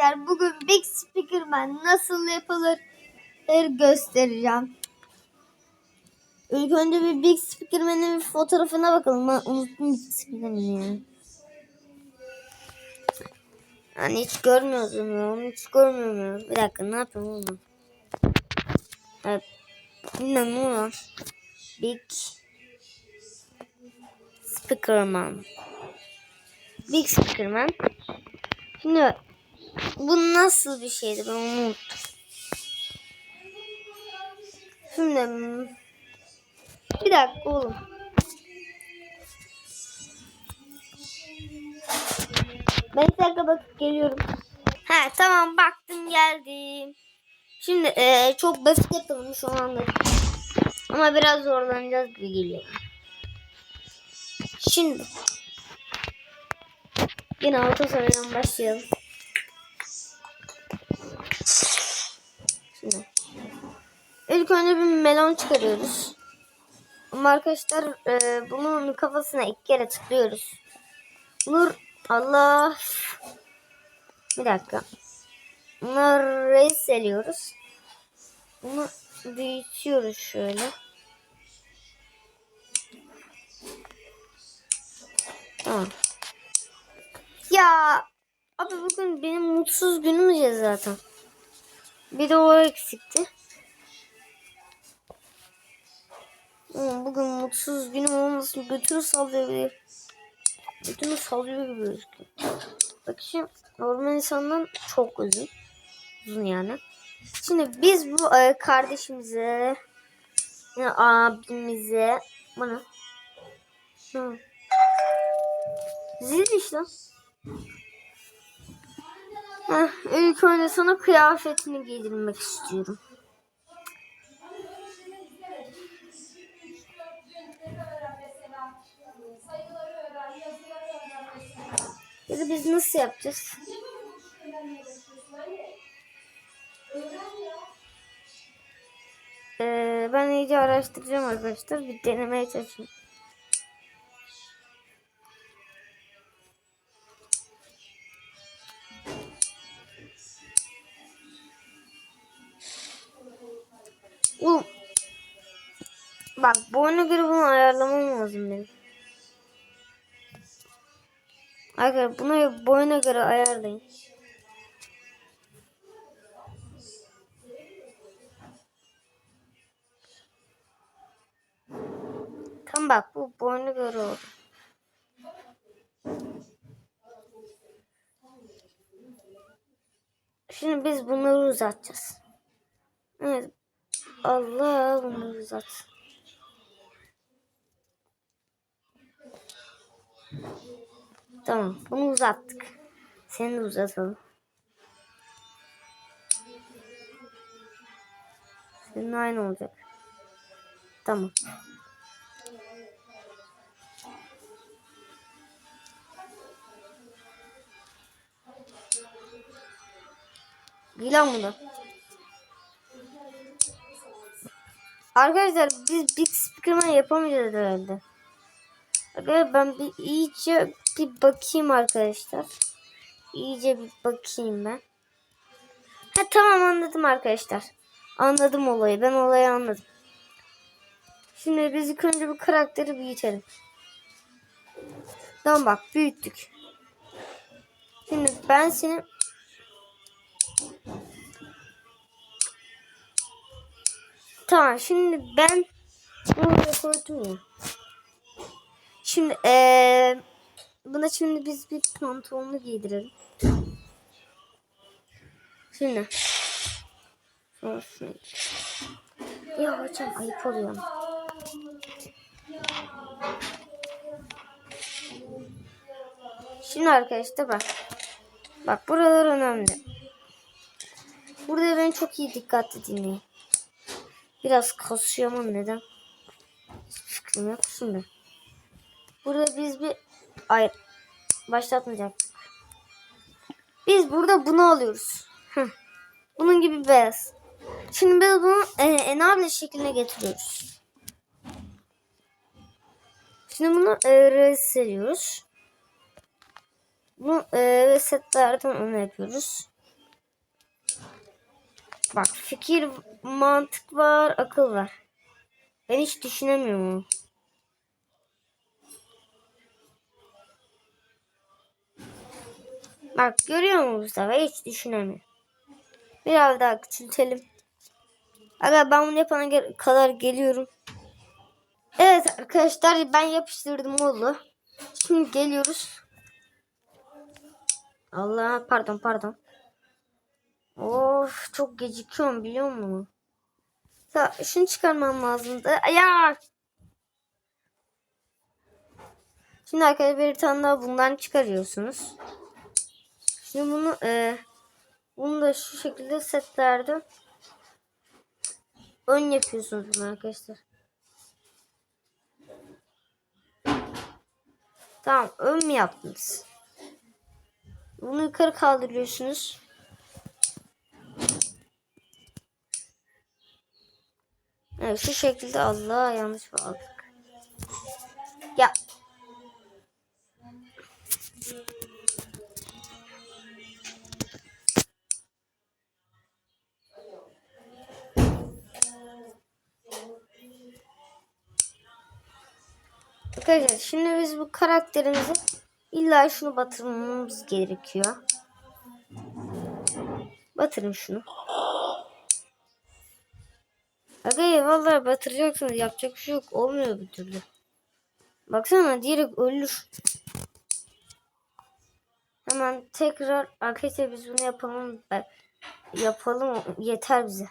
Arkadaşlar bugün Big Speakerman nasıl yapılır göstereceğim. İlk önce bir Big Speakerman'in bir fotoğrafına bakalım. Ben unuttum Big Speakerman'ı yani. Yani hiç görmüyordum ya. Onu hiç görmüyorum. Bir dakika ne yapayım oğlum? Evet. Bilmem ne var. Big Speakerman. Big Speakerman. Şimdi bu nasıl bir şeydi ben onu. Şimdi bir dakika oğlum. Ben bir dakika bakıp geliyorum. Ha tamam baktım geldim. Şimdi eee, çok basit yapılmış o anda. Ama biraz zorlanacağız gibi geliyor. Şimdi yine altı sorudan başlayalım. Önce bir melon çıkarıyoruz. Ama arkadaşlar e, bunun kafasına iki kere tıklıyoruz. Nur Allah bir dakika. Bunu reis eliyoruz. Bunu büyütüyoruz şöyle. Tamam. Ya abi bugün benim mutsuz günüm ya zaten. Bir de o eksikti. Bugün mutsuz günüm olmasın. Götünü sallıyor bir. Götünü sallıyor gibi gözüküyor. Bak şimdi normal insandan çok uzun. Uzun yani. Şimdi biz bu e, kardeşimize yani abimize bana Hı. Zil işte. Heh, ilk önce sana kıyafetini giydirmek istiyorum. Da biz nasıl yapacağız? Ee, ben iyice araştıracağım arkadaşlar. Bir denemeye çalışayım. Bak boyuna göre bunu ayarlamam lazım benim. Arkadaşlar bunu boyuna göre ayarlayın. Tam bak bu boyuna göre oldu. Şimdi biz bunları uzatacağız. Evet. Allah bunları uzat. Tamam bunu uzattık. Seni de uzatalım. Senin aynı olacak. Tamam. Giy lan bunu. Arkadaşlar biz Big Speakerman yapamayacağız herhalde. Arkadaşlar ben bir iyice bir bakayım arkadaşlar. İyice bir bakayım ben. Ha tamam anladım arkadaşlar. Anladım olayı. Ben olayı anladım. Şimdi biz ilk önce bu karakteri büyütelim. Tamam bak büyüttük. Şimdi ben seni Tamam şimdi ben buraya koydum ya. Şimdi ee, buna şimdi biz bir pantolonu giydirelim. Şimdi. Olsun. Ya hocam ayıp oluyor. Şimdi arkadaşlar bak. Bak buralar önemli. Burada ben çok iyi dikkatli dinleyin. Biraz kasıyor ama neden? Hiçbir fikrim yok şimdi. Burada biz bir ay başlatmayacaktık. Biz burada bunu alıyoruz. Bunun gibi beyaz. Şimdi biz bunu e, enable şekline getiriyoruz. Şimdi bunu e, reseliyoruz. Bunu e, resetlerden onu yapıyoruz. Bak fikir, mantık var, akıl var. Ben hiç düşünemiyorum Bak görüyor musun Mustafa? Hiç düşünemiyor. Biraz daha küçültelim. Aga ben bunu yapana kadar geliyorum. Evet arkadaşlar ben yapıştırdım oldu. Şimdi geliyoruz. Allah pardon pardon. Of çok gecikiyorum biliyor musun? Ya şunu çıkarmam lazımdı. Ya. Şimdi arkadaşlar bir tane daha bundan çıkarıyorsunuz. Şimdi bunu e, bunu da şu şekilde setlerde ön yapıyorsunuz bunu arkadaşlar. Tamam ön mü yaptınız? Bunu yukarı kaldırıyorsunuz. Evet şu şekilde Allah yanlış bağladık. Ya. Arkadaşlar şimdi biz bu karakterimizi illa şunu batırmamız gerekiyor. Batırın şunu. Aga vallahi batıracaksınız. Yapacak bir şey yok. Olmuyor bir türlü. Baksana direkt ölür. Hemen tekrar arkadaşlar biz bunu yapalım. Yapalım yeter bize.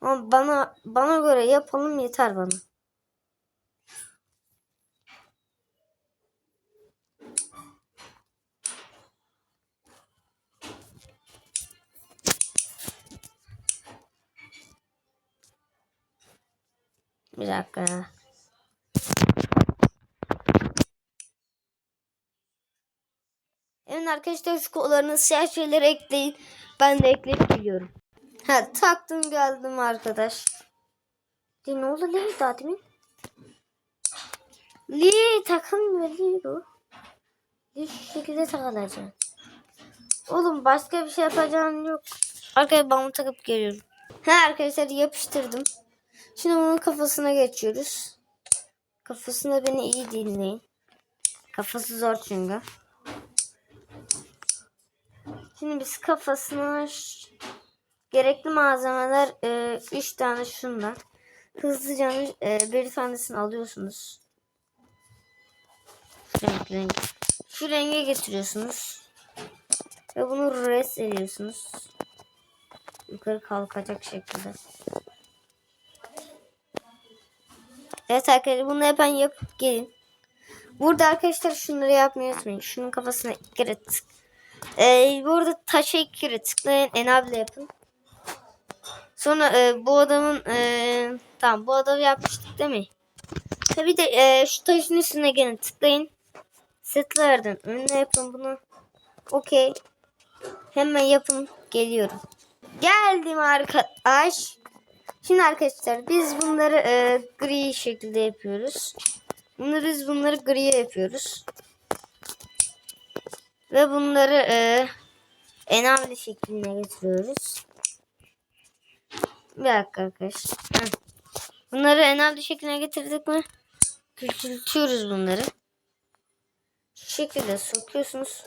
Ama bana bana göre yapalım yeter bana. Bir dakika. Evet arkadaşlar şu kollarını siyah şeyleri ekleyin. Ben de ekleyip biliyorum. Ha taktım geldim arkadaş. De ne oldu Lee daha demin? Lee takılmıyor Lee bu. Lee şu şekilde takılacak. Oğlum başka bir şey yapacağım yok. Ben bunu takıp geliyorum. Ha arkadaşlar yapıştırdım. Şimdi bunun kafasına geçiyoruz. Kafasında beni iyi dinleyin. Kafası zor çünkü. Şimdi biz kafasına gerekli malzemeler 3 tane şundan. Hızlıca e, bir tanesini alıyorsunuz. Şu renk, renk. Şu renge getiriyorsunuz. Ve bunu res ediyorsunuz. Yukarı kalkacak şekilde. Evet arkadaşlar bunu hemen yapıp gelin. Burada arkadaşlar şunları yapmayı unutmayın. Şunun kafasına iki kere tık. Ee, burada taşa iki kere tıklayın. Enable yapın. Sonra e, bu adamın e, tamam bu adamı yapmıştık değil mi? Tabi de e, şu taşın üstüne gelin tıklayın. Setlerden önüne yapın bunu. Okey. Hemen yapın. Geliyorum. Geldim arkadaş. Şimdi arkadaşlar biz bunları e, gri şekilde yapıyoruz. Bunları biz bunları griye yapıyoruz. Ve bunları e, enamli şekline getiriyoruz. Bir dakika arkadaşlar. Bunları enamli şekline getirdik mi? Küçültüyoruz bunları. Şu şekilde sokuyorsunuz.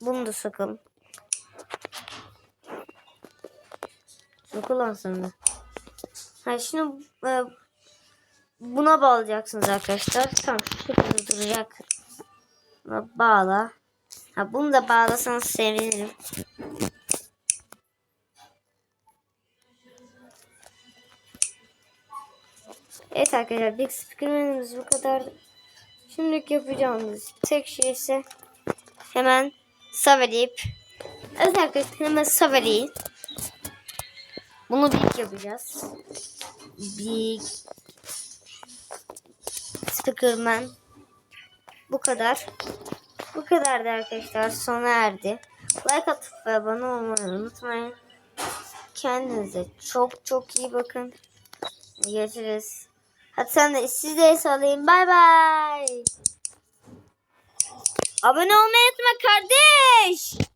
Bunu da sokalım. Sokulan sonra. Ha şimdi e, buna bağlayacaksınız arkadaşlar. Tam şu şekilde duracak. Bağla. Ha bunu da bağlasanız sevinirim. Evet arkadaşlar Big Speaker'ımız bu kadar. Şimdilik yapacağımız tek şey ise hemen saveleyip Evet arkadaşlar hemen saveleyin. Bunu big yapacağız. Big Speakerman bu kadar. Bu kadardı arkadaşlar. Sona erdi. Like atıp ve abone olmayı unutmayın. Kendinize çok çok iyi bakın. Görüşürüz. Hadi sen de siz de sağlayın. Bay bay. Abone olmayı unutma kardeş.